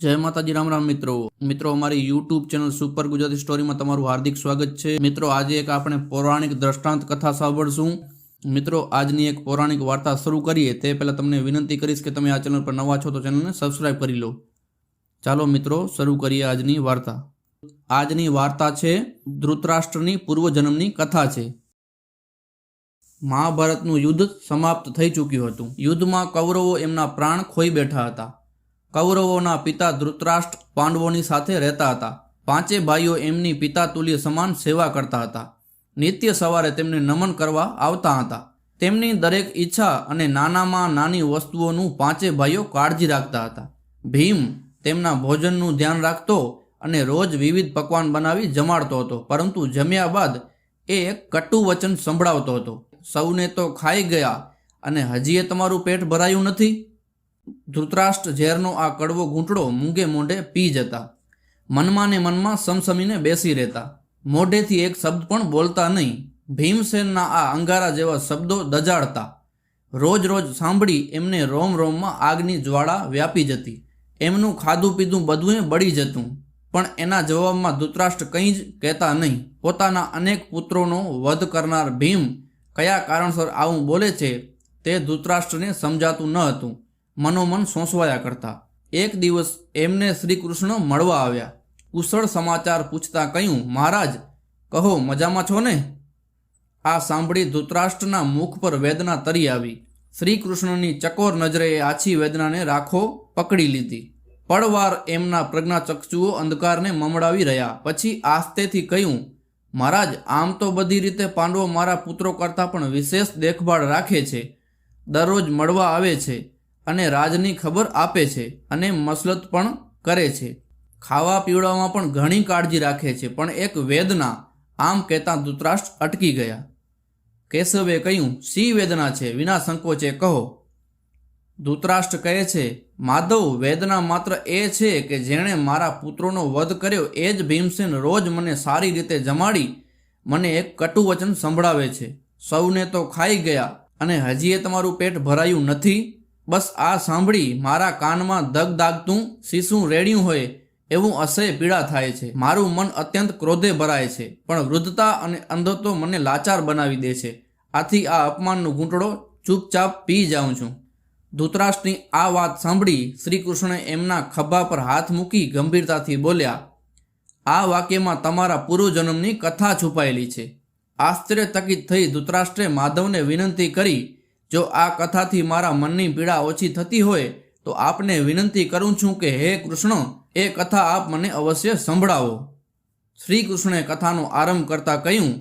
જય માતાજી, રામ રામ મિત્રો. મિત્રો, અમારી યુટ્યુબ ચેનલ સુપર ગુજરાતી સ્ટોરીમાં તમારું હાર્દિક સ્વાગત છે. મિત્રો, આજે એક આપણે પૌરાણિક દ્રષ્ટાંત કથા સાંભળશું. મિત્રો, આજની એક પૌરાણિક વાર્તા શરૂ કરીએ. તે પહેલાં તમને વિનંતી કરીશ કે તમે આ ચેનલ પર નવા છો તો ચેનલને સબસ્ક્રાઇબ કરી લો. ચાલો મિત્રો, શરૂ કરીએ આજની વાર્તા. આજની વાર્તા છે, ધૃતરાષ્ટ્રની પૂર્વજન્મની કથા છે. મહાભારતનું યુદ્ધ સમાપ્ત થઈ ચૂક્યું હતું. યુદ્ધમાં કૌરવો એમના પ્રાણ ખોઈ બેઠા હતા. કૌરવોના પિતા ધૃતરાષ્ટ્ર પાંડવોની સાથે રહેતા હતા. પાંચે ભાઈઓ એમની પિતા તુલ્ય સમાન સેવા કરતા હતા. નિત્ય સવારે તેમને નમન કરવા આવતા હતા. તેમની દરેક ઈચ્છા અને નાનામાં નાની વસ્તુઓનું પાંચે ભાઈઓ કાળજી રાખતા હતા. ભીમ તેમના ભોજનનું ધ્યાન રાખતો અને રોજ વિવિધ પકવાન બનાવી જમાડતો હતો, પરંતુ જમ્યા બાદ એ એક કટુ વચન સંભળાવતો હતો. સૌને તો ખાઈ ગયા અને હજીએ તમારું પેટ ભરાયું નથી? ધૃતરાષ્ટ્ર ઝેરનો આ કડવો ઘૂંટડો મૂંગે મોઢે પી જતા. મનમાં ને મનમાં સમસમીને બેસી રહેતા. મોઢેથી એક શબ્દ પણ બોલતા નહીં. ભીમસેનના આ અંગારા જેવા શબ્દો દજાડતા. રોજ રોજ સાંભળી એમને રોમ રોમમાં આગની જ્વાળા વ્યાપી જતી. એમનું ખાધું પીધું બધું બળી જતું. પણ એના જવાબમાં ધૃતરાષ્ટ્ર કંઈ જ કહેતા નહીં. પોતાના અનેક પુત્રોનો વધ કરનાર ભીમ કયા કારણસર આવું બોલે છે તે ધૃતરાષ્ટ્રને સમજાતું ન હતું. મનોમન સોંસવાયા કરતા. એક દિવસ એમને શ્રી કૃષ્ણ મળવા આવ્યા. કુશળ સમાચાર પૂછતા કહ્યું, મહારાજ, કહો, મજામાં છો ને? આ સાંભળી ધૃતરાષ્ટ્રના મુખ પર વેદના તરી આવી. શ્રી કૃષ્ણની ચકોર નજરે આછી વેદનાને રાખો પકડી લીધી. પળવાર એમના પ્રજ્ઞાચક્ષુઓ અંધકારને મમડાવી રહ્યા. પછી આસ્તેથી કહ્યું, મહારાજ, આમ તો બધી રીતે પાંડવો મારા પુત્રો કરતાં પણ વિશેષ દેખભાળ રાખે છે. દરરોજ મળવા આવે છે. અને રાજની ખબર આપે છે અને મસલત પણ કરે છે. ખાવા પીવડાવવામાં પણ ઘણી કાળજી રાખે છે, પણ એક વેદના આમ કહેતા ધૃતરાષ્ટ્ર અટકી ગયા. કેશવે કહ્યું સી વેદના છે? વિના સંકોચે કહો. ધૃતરાષ્ટ્ર કહે છે, માધવ, વેદના માત્ર એ છે કે જેણે મારા પુત્રોનો વધ કર્યો, એ જ ભીમસેન રોજ મને સારી રીતે જમાડી, મને એક કટુ વચન સંભળાવે છે. સૌને તો ખાઈ ગયા અને હજી એ તમારું પેટ ભરાયું નથી. બસ આ સાંભળી મારા કાનમાં દગ દાગતું શીશું રેડ્યું હોય એવું અસહ્ય પીડા થાય છે. મારું મન અત્યંત ક્રોધે ભરાય છે, પણ વૃદ્ધતા અને અંધત્વ મને લાચાર બનાવી દે છે. આથી આ અપમાનનો ઘૂંટડો ચૂપચાપ પી જાઉં છું. ધૂતરાષ્ટ્રની આ વાત સાંભળી શ્રી કૃષ્ણે એમના ખભા પર હાથ મૂકી ગંભીરતાથી બોલ્યા, આ વાક્યમાં તમારા પૂર્વજન્મની કથા છુપાયેલી છે. આશ્ચર્યચકિત થઈ ધૂતરાષ્ટ્રે માધવને વિનંતી કરી જો આ કથાથી મારા મનની પીડા ઓછી થતી હોય, તો આપને વિનંતી કરું છું કે હે કૃષ્ણ, એ કથા આપ મને અવશ્ય સંભળાવો. શ્રી કૃષ્ણે કથાનો આરંભ કરતા કહ્યું,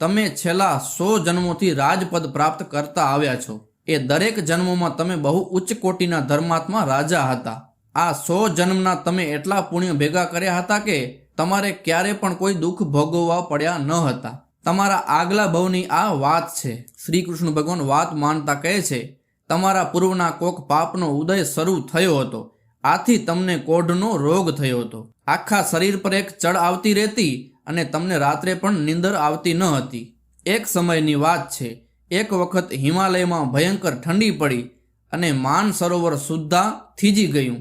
તમે છેલ્લા સો જન્મોથી રાજપદ પ્રાપ્ત કરતા આવ્યા છો. એ દરેક જન્મોમાં તમે બહુ ઉચ્ચ કોટીના ધર્માત્મા રાજા હતા. આ સો જન્મના તમે એટલા પુણ્ય ભેગા કર્યા હતા કે તમારે ક્યારે પણ કોઈ દુઃખ ભોગવવા પડ્યા ન હતા. તમારા આગલા ભવની આ વાત છે. શ્રી કૃષ્ણ ભગવાન વાત માનતા કહે છે, તમારા પૂર્વના કોક પાપનો ઉદય શરૂ થયો હતો. આથી તમને કોઢનો રોગ થયો હતો. આખા શરીર પર એક ચડ આવતી રહેતી અને તમને રાત્રે પણ નીંદર આવતી ન હતી. એક સમયની વાત છે. એક વખત હિમાલયમાં ભયંકર ઠંડી પડી અને માન સરોવર સુદ્ધા થીજી ગયું.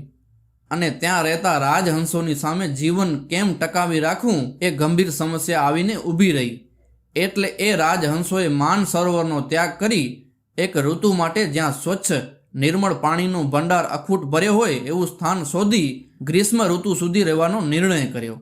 અને ત્યાં રહેતા રાજહંસોની સામે જીવન કેમ ટકાવી રાખવું એ ગંભીર સમસ્યા આવીને ઊભી રહી. એટલે એ રાજહંસોએ માન સરોવરનો ત્યાગ કરી એક ઋતુ માટે જ્યાં સ્વચ્છ, નિર્મળ પાણીનો ભંડાર અખૂટ ભર્યો હોય એવું સ્થાન શોધી ગ્રીષ્મ ઋતુ સુધી રહેવાનો નિર્ણય કર્યો.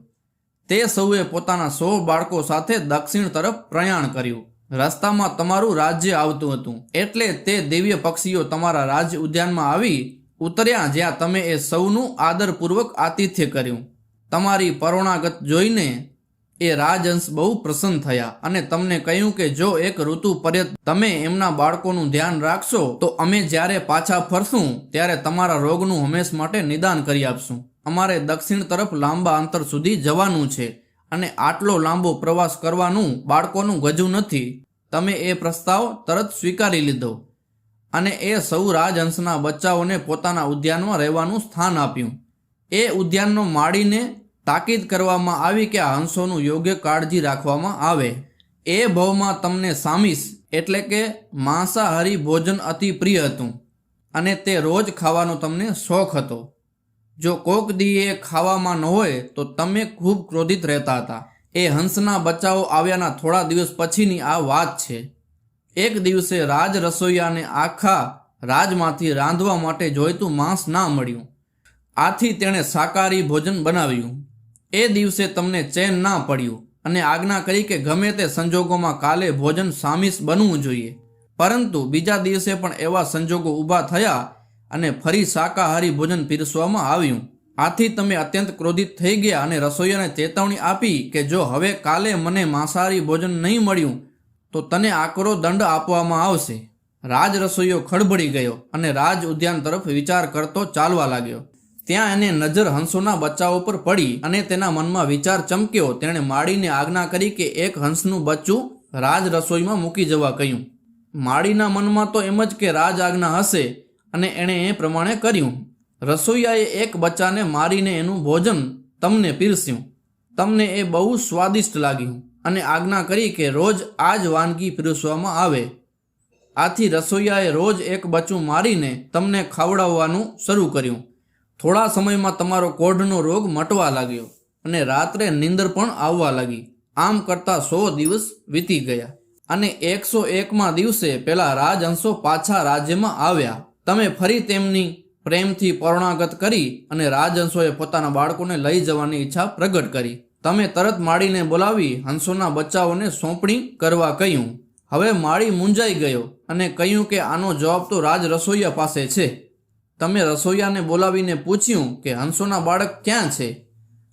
તે સૌએ પોતાના સો બાળકો સાથે દક્ષિણ તરફ પ્રયાણ કર્યું. રસ્તામાં તમારું રાજ્ય આવતું હતું. એટલે તે દિવ્ય પક્ષીઓ તમારા રાજ ઉદ્યાનમાં આવી ઉતર્યા જ્યાં તમે એ સૌનું આદરપૂર્વક આતિથ્ય કર્યું. તમારી પરોણાગત જોઈને એ રાજહંસ બહુ પ્રસન્ન થયા અને તમને કહ્યું કે જો એક ઋતુ પર્યત તમે એમના બાળકોનું ધ્યાન રાખશો, તો અમે જ્યારે પાછા ફરશું, ત્યારે તમારા રોગનું હંમેશ માટે નિદાન કરી આપશું. અમારે દક્ષિણ તરફ લાંબા અંતર સુધી જવાનું છે અને આટલો લાંબો પ્રવાસ કરવાનું બાળકોનું ગજું નથી. તમે એ પ્રસ્તાવ તરત સ્વીકારી લીધો અને એ સૌ રાજહંસના બચ્ચાઓને પોતાના ઉદ્યાનમાં રહેવાનું સ્થાન આપ્યું. એ ઉદ્યાનનો માળીને તાકીદ કરવામાં આવી કે આ હંસોનું યોગ્ય કાળજી રાખવામાં આવે. એ ભવમાં તમને સામીસ, એટલે કે માંસાહારી ભોજન અતિ પ્રિય હતું, અને તે રોજ ખાવાનો તમને શોખ હતો. જો કોક દી એ ખાવામાં ન હોય, તો તમે ખૂબ ક્રોધિત રહેતા હતા. એ હંસના બચાવો આવ્યાના થોડા દિવસ પછીની આ વાત છે. એક દિવસે રાજ રસોઈયાને આખા રાજમાંથી રાંધવા માટે જોઈતું માંસ ના મળ્યું. આથી તેણે શાકાહારી ભોજન બનાવ્યું. એ દિવસે તમને ચેન ના પડ્યું અને આજ્ઞા કરી કે ગમે તે સંજોગોમાં કાલે ભોજન સામીસ બનવું જોઈએ. પરંતુ બીજા દિવસે પણ એવા સંજોગો ઊભા થયા અને ફરી શાકાહારી ભોજન પીરસવામાં આવ્યું. આથી તમે અત્યંત ક્રોધિત થઈ ગયા અને રસોઈયાને ચેતવણી આપી કે જો હવે કાલે મને માંસાહારી ભોજન નહીં મળ્યું, તો તને આકરો દંડ આપવામાં આવશે. રાજ રસોઈયો ખડબડી ગયો અને રાજ ઉદ્યાન તરફ વિચાર કરતો ચાલવા લાગ્યો. ત્યાં એને નજર હંસોના બચ્ચાઓ પર પડી અને તેના મનમાં વિચાર ચમક્યો. તેણે માળીને આજ્ઞા કરી કે એક હંસનું બચ્ચું રાજ રસોઈમાં મૂકી જવા કહ્યું. માળીના મનમાં તો એમ જ કે રાજ આજ્ઞા હશે અને એણે એ પ્રમાણે કર્યું. રસોઈયાએ એક બચ્ચાને મારીને એનું ભોજન તમને પીરસ્યું. તમને એ બહુ સ્વાદિષ્ટ લાગ્યું અને આજ્ઞા કરી કે રોજ આ જ વાનગી પીરસવામાં આવે. આથી રસોઈયાએ રોજ એક બચ્ચું મારીને તમને ખવડાવવાનું શરૂ કર્યું. થોડા સમયમાં તમારો કોઢનો રોગ મટવા લાગ્યો અને રાત્રે નીંદર પણ આવવા લાગી. આમ કરતા સો દિવસ વીતી ગયા અને એકસો એકમાં દિવસે પેલા રાજહંસો પાછા રાજ્યમાં આવ્યા. તમે ફરી તેમની પ્રેમથી પરણાગત કરી અને રાજહંસોએ પોતાના બાળકોને લઈ જવાની ઈચ્છા પ્રગટ કરી. તમે તરત માળીને બોલાવી હંસોના બચ્ચાઓને સોંપણી કરવા કહ્યું. હવે માળી મૂંઝાઈ ગયો અને કહ્યું કે આનો જવાબ તો રાજ રસોઈયા પાસે છે. તમે રસોઈયાને બોલાવીને પૂછ્યું કે હંસોના બાળક ક્યાં છે?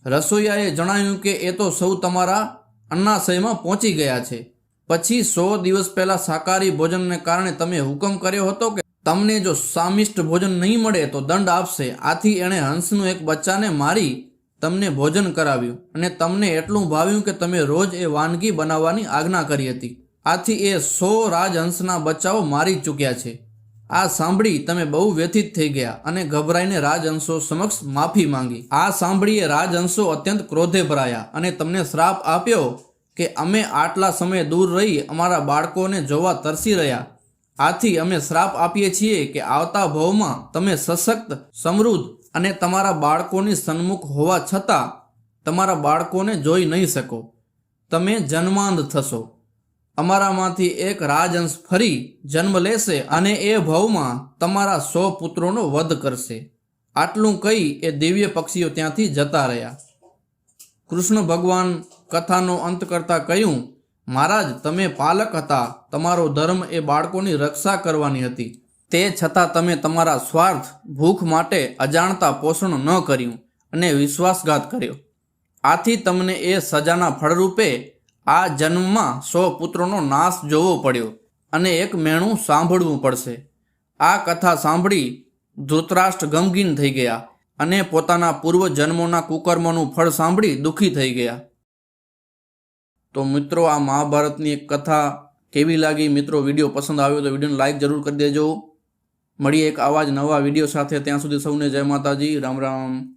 રસોઈયાએ જણાવ્યું કે એ તો સૌ તમારા અન્નાશયમાં પહોંચી ગયા છે. પછી સો દિવસ પહેલા શાકાહારી ભોજનને કારણે તમે હુકમ કર્યો હતો કે તમને જો સામિષ્ટ ભોજન નહીં મળે તો દંડ આપશે. આથી એણે હંસનું એક બચ્ચાને મારી તમને ભોજન કરાવ્યું અને તમને એટલું ભાવ્યું કે તમે રોજ એ વાનગી બનાવવાની આજ્ઞા કરી હતી. આથી એ સો રાજહંસના બચ્ચાઓ મારી ચૂક્યા છે. આ સાંભળી તમે બહુ વ્યથિત થઈ ગયા અને ગભરાઈને રાજહંસો સમક્ષ માફી માંગી. આ સાંભળીએ રાજહંસો અત્યંત ક્રોધે ભરાયા અને તમને શ્રાપ આપ્યો કે અમે આટલા સમય દૂર રહી અમારા બાળકોને જોવા તરસી રહ્યા. આથી અમે શ્રાપ આપીએ છીએ કે આવતા ભવમાં તમે સશક્ત, સમૃદ્ધ અને તમારા બાળકોની સન્મુખ હોવા છતાં તમારા બાળકોને જોઈ નહીં શકો. તમે જન્માંધ થશો. અમારામાંથી એક રાજહંસ ફરી જન્મ લેશે અને એ ભવમાં તમારા સો પુત્રોનો વધ કરશે. આટલું કહી એ દિવ્ય પક્ષીઓ ત્યાંથી જતા રહ્યા. કૃષ્ણ ભગવાન કથાનો અંત કરતા કહ્યું, મહારાજ, તમે પાલક હતા. તમારો ધર્મ એ બાળકોની રક્ષા કરવાની હતી. તે છતાં તમે તમારા સ્વાર્થ, ભૂખ માટે અજાણતા પોષણ ન કર્યું અને વિશ્વાસઘાત કર્યો. આથી તમને એ સજાના ફળરૂપે આ જન્મમાં સો પુત્રોનો નાશ જોવો પડ્યો અને એક મેણું સાંભળવું પડશે. આ કથા સાંભળી ધૃતરાષ્ટ્ર ગમગીન થઈ ગયા અને પોતાના પૂર્વ જન્મોના કુકર્મોનું ફળ સાંભળી દુઃખી થઈ ગયા. તો મિત્રો, આ મહાભારતની એક કથા કેવી લાગી? મિત્રો, વીડિયો પસંદ આવ્યો તો વિડીયોને લાઈક જરૂર કરી દેજો. મળીએ એક આવા જ નવા વીડિયો સાથે. ત્યાં સુધી સૌને જય માતાજી. રામ રામ.